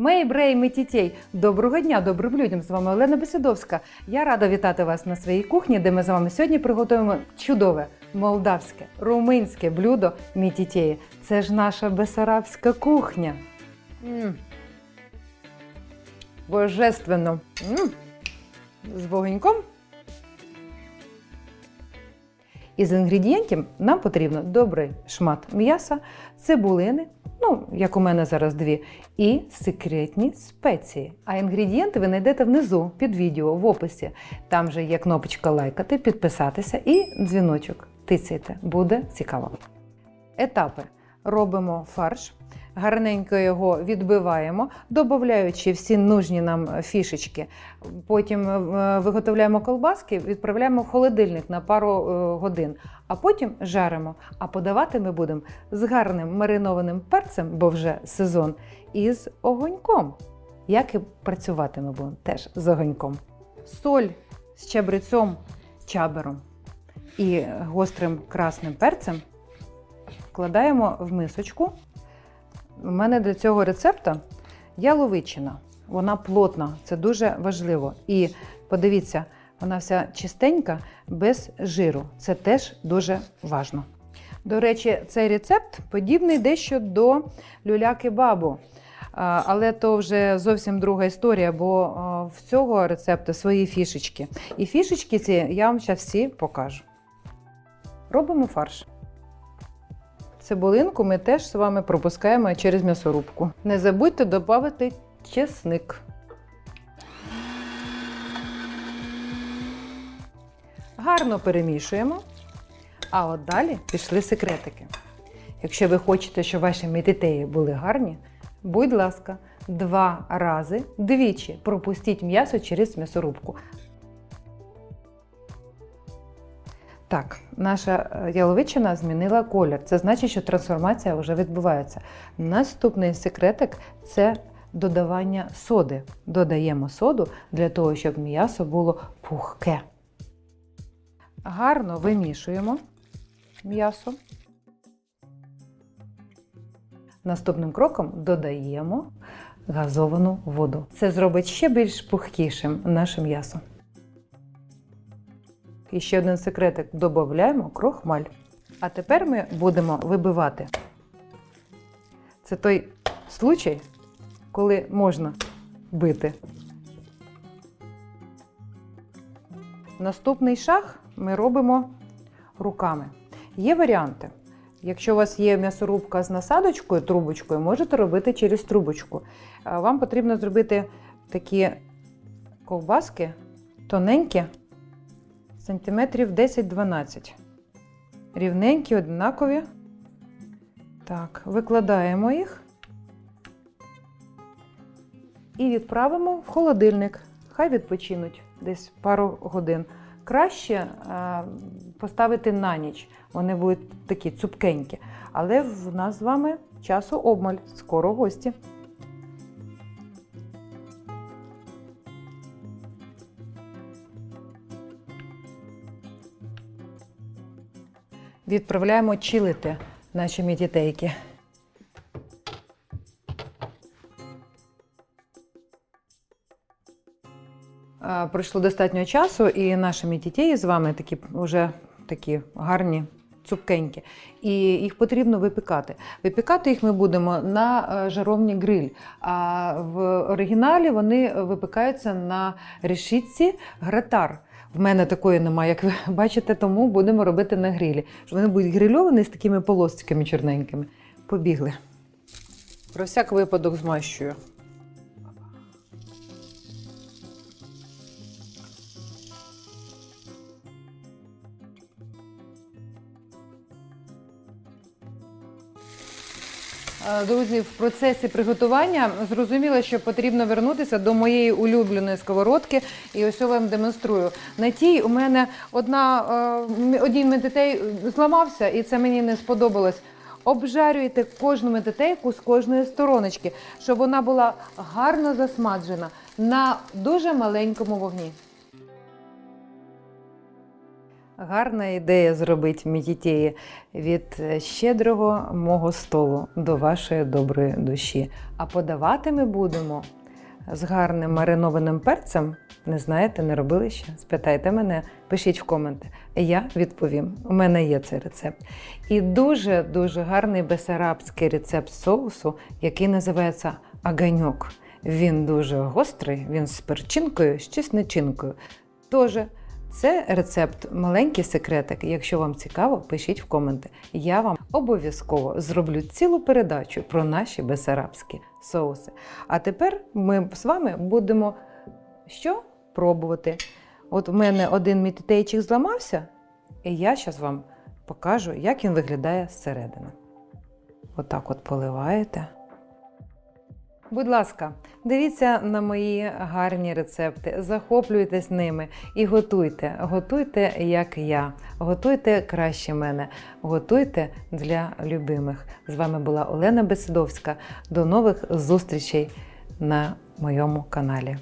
Мей брей метітей. Доброго дня, добрим людям. З вами Олена Бесідовська. Я рада вітати вас на своїй кухні, де ми з вами сьогодні приготуємо чудове молдавське, румунське блюдо мітітєї. Це ж наша бесарабська кухня. м Божественно. м З вогоньком. Із інгредієнтів нам потрібно добрий шмат м'яса, цибулини, ну, як у мене зараз дві, і секретні спеції. А інгредієнти ви знайдете внизу під відео в описі. Там же є кнопочка лайкати, підписатися і дзвіночок. Тицяйте, буде цікаво. Етапи. Робимо фарш, гарненько його відбиваємо, додаючи всі нужні нам фішечки. Потім е, виготовляємо колбаски, відправляємо в холодильник на пару е, годин, а потім жаримо. А подавати ми будемо з гарним маринованим перцем, бо вже сезон, і з огоньком. Як і працювати ми будемо теж з огоньком. Соль з чабрецем, чабером і гострим красним перцем вкладаємо в мисочку. У мене для цього рецепта яловичина. Вона плотна, це дуже важливо. І подивіться, вона вся чистенька, без жиру. Це теж дуже важливо. До речі, цей рецепт подібний дещо до люляки бабу. Але то вже зовсім друга історія, бо в цього рецепту свої фішечки. І фішечки ці я вам зараз всі покажу. Робимо фарш. Цибулинку ми теж з вами пропускаємо через м'ясорубку. Не забудьте додати чесник. Гарно перемішуємо. А от далі пішли секретики. Якщо ви хочете, щоб ваші медитеї були гарні, будь ласка, два рази двічі пропустіть м'ясо через м'ясорубку. Так, наша е, яловичина змінила колір. Це значить, що трансформація вже відбувається. Наступний секретик це додавання соди. Додаємо соду для того, щоб м'ясо було пухке. Гарно вимішуємо м'ясо. Наступним кроком додаємо газовану воду. Це зробить ще більш пухкішим наше м'ясо. І ще один секретик додаємо крохмаль. А тепер ми будемо вибивати. Це той случай, коли можна бити. Наступний шаг ми робимо руками. Є варіанти. Якщо у вас є м'ясорубка з насадочкою, трубочкою, можете робити через трубочку. Вам потрібно зробити такі ковбаски тоненькі, сантиметрів 10-12. Рівненькі, однакові. Так, викладаємо їх і відправимо в холодильник. Хай відпочинуть десь пару годин. Краще е, поставити на ніч. Вони будуть такі цупкенькі. Але в нас з вами часу обмаль. Скоро гості. Відправляємо чилити наші мідітейки. Пройшло достатньо часу, і наші мідітеї з вами такі вже такі гарні, цупкенькі. І їх потрібно випікати. Випікати їх ми будемо на е, жаровні гриль. А в оригіналі вони випікаються на решітці гратар. В мене такої немає, як ви бачите, тому будемо робити на грилі. Вони будуть грильовані з такими полосочками чорненькими. Побігли. Про всяк випадок змащую. Друзі, в процесі приготування зрозуміло, що потрібно вернутися до моєї улюбленої сковородки. І ось я вам демонструю. На тій у мене одна, е, один медитей зламався, і це мені не сподобалось. Обжарюєте кожну медитейку з кожної стороночки, щоб вона була гарно засмаджена на дуже маленькому вогні. Гарна ідея зробити м'ятітєї від е, щедрого мого столу до вашої доброї душі. А подавати ми будемо з гарним маринованим перцем. Не знаєте, не робили ще? Спитайте мене, пишіть в коменти. Я відповім. У мене є цей рецепт. І дуже дуже гарний бесарабський рецепт соусу, який називається аганьок. Він дуже гострий, він з перчинкою, з чесничинкою. Тож, це рецепт, маленький секретик. Якщо вам цікаво, пишіть в коменти. Я вам обов'язково зроблю цілу передачу про наші бесарабські соуси. А тепер ми з вами будемо що пробувати. От у мене один мітитейчик зламався, і я зараз вам покажу, як він виглядає зсередини. Отак от поливаєте. Будь ласка, дивіться на мої гарні рецепти, захоплюйтесь ними і готуйте. Готуйте, як я. Готуйте краще мене. Готуйте для любимих. З вами була Олена Бесідовська. До нових зустрічей на моєму каналі.